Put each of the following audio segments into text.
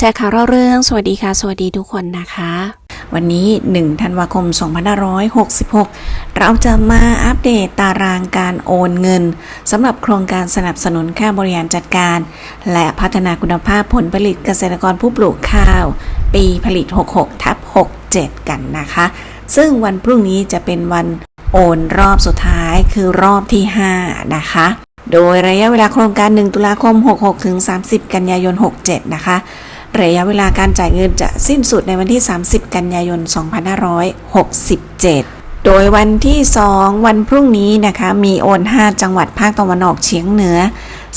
แชร์ข่าวเล่าเรื่อง สวัสดีค่ะ สวัสดีทุกคนนะคะ วันนี้ 1 ธันวาคม 2566 เราจะมาอัปเดตตารางการโอนเงินสำหรับโครงการสนับสนุนค่าบริหารจัดการ และพัฒนาคุณภาพผลผลิตเกษตรกรผู้ปลูกข้าว ปีผลิต 66 ทับ 67 กันนะคะ ซึ่งวันพรุ่งนี้จะเป็นวันโอนรอบสุดท้ายคือรอบที่ 5 นะคะโดยระยะเวลาโครงการ 1 ตุลาคม 66 ถึง 30 กันยายน 67 นะคะ ระยะเวลาการจ่ายเงินจะสิ้นสุดในวันที่ 30 กันยายน 2567โดยวันที่ 2 วันพรุ่งนี้นะคะมีโอน 5 จังหวัดภาคตะวันออกเฉียงเหนือ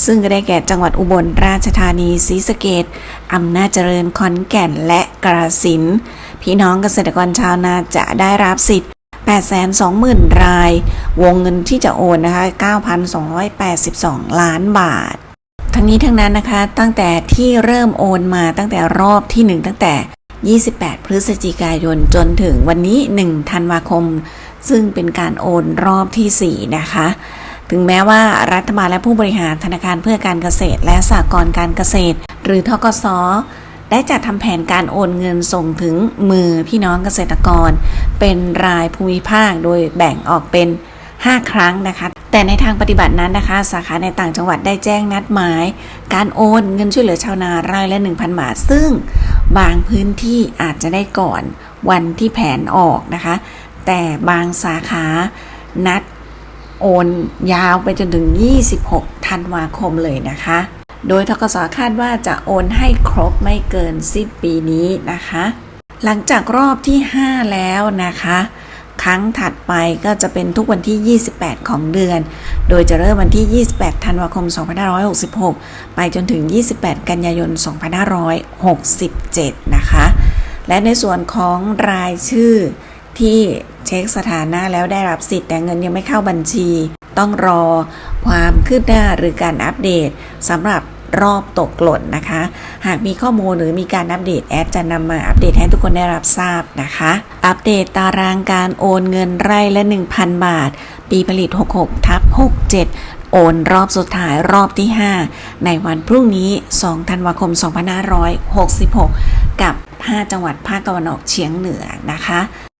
ซึ่งก็ได้แก่จังหวัดอุบลราชธานีศรีสะเกดอำนาจเจริญขอนแก่นและกระสินพี่น้องเกษตรกรชาวนาจะได้รับสิทธิ์ 820,000 ราย วงเงินที่จะโอนนะคะ 9,282 ล้านบาท ทั้งนี้ทั้งนั้นนะคะ ตั้งแต่ที่เริ่มโอนมาตั้งแต่รอบที่ 1 ตั้งแต่ 28 พฤศจิกายนจนถึงวันนี้ 1 ธันวาคม ซึ่งเป็นการโอนรอบที่ 4 นะคะ ถึงแม้ว่ารัฐบาลและผู้บริหารธนาคารเพื่อการเกษตร และสหกรณ์การเกษตร หรือทกสได้จัดทำแผนการโอนเงินส่งถึงมือพี่น้องเกษตรกร เป็นรายภูมิภาคโดยแบ่งออกเป็น 5 ครั้งนะคะ แต่ในทางปฏิบัตินั้นนะคะ สาขาในต่างจังหวัดได้แจ้งนัดหมาย การโอนเงินช่วยเหลือชาวนารายละ 1,000 บาท ซึ่งบางพื้นที่อาจจะได้ก่อนวันที่แผนออกนะคะ แต่บางสาขานัดโอนยาวไปจนถึง 26 ธันวาคมเลยนะคะ โดยทกสคาดว่าจะโอนให้ครบไม่เกินสิ้นปีนี้นะคะ หลังจากรอบที่ 5 แล้วนะคะ ครั้งถัดไปก็จะเป็นทุกวันที่ 28 ของเดือน โดยจะเริ่มวันที่ 28 ธันวาคม 2566 ไปจนถึง 28 กันยายน 2567 นะคะ และในส่วนของรายชื่อที่เช็คสถานะแล้วได้รับสิทธิ์แต่เงินยังไม่เข้าบัญชี ต้องรอความคืบหน้าหรือการอัปเดตสำหรับ รอบตกหล่นนะคะ หากมีข้อมูลหรือมีการอัปเดตแอดจะนำมาอัปเดตให้ทุกคนได้รับทราบนะคะ อัปเดตตารางการโอนเงินไร่ละ 1,000 บาท ปีผลิต 66ทับ67โอนรอบสุดท้ายรอบที่ 5 ในวันพรุ่งนี้ 2 ธันวาคม 2566 กับ 5 จังหวัดภาคตะวันออกเฉียงเหนือนะคะ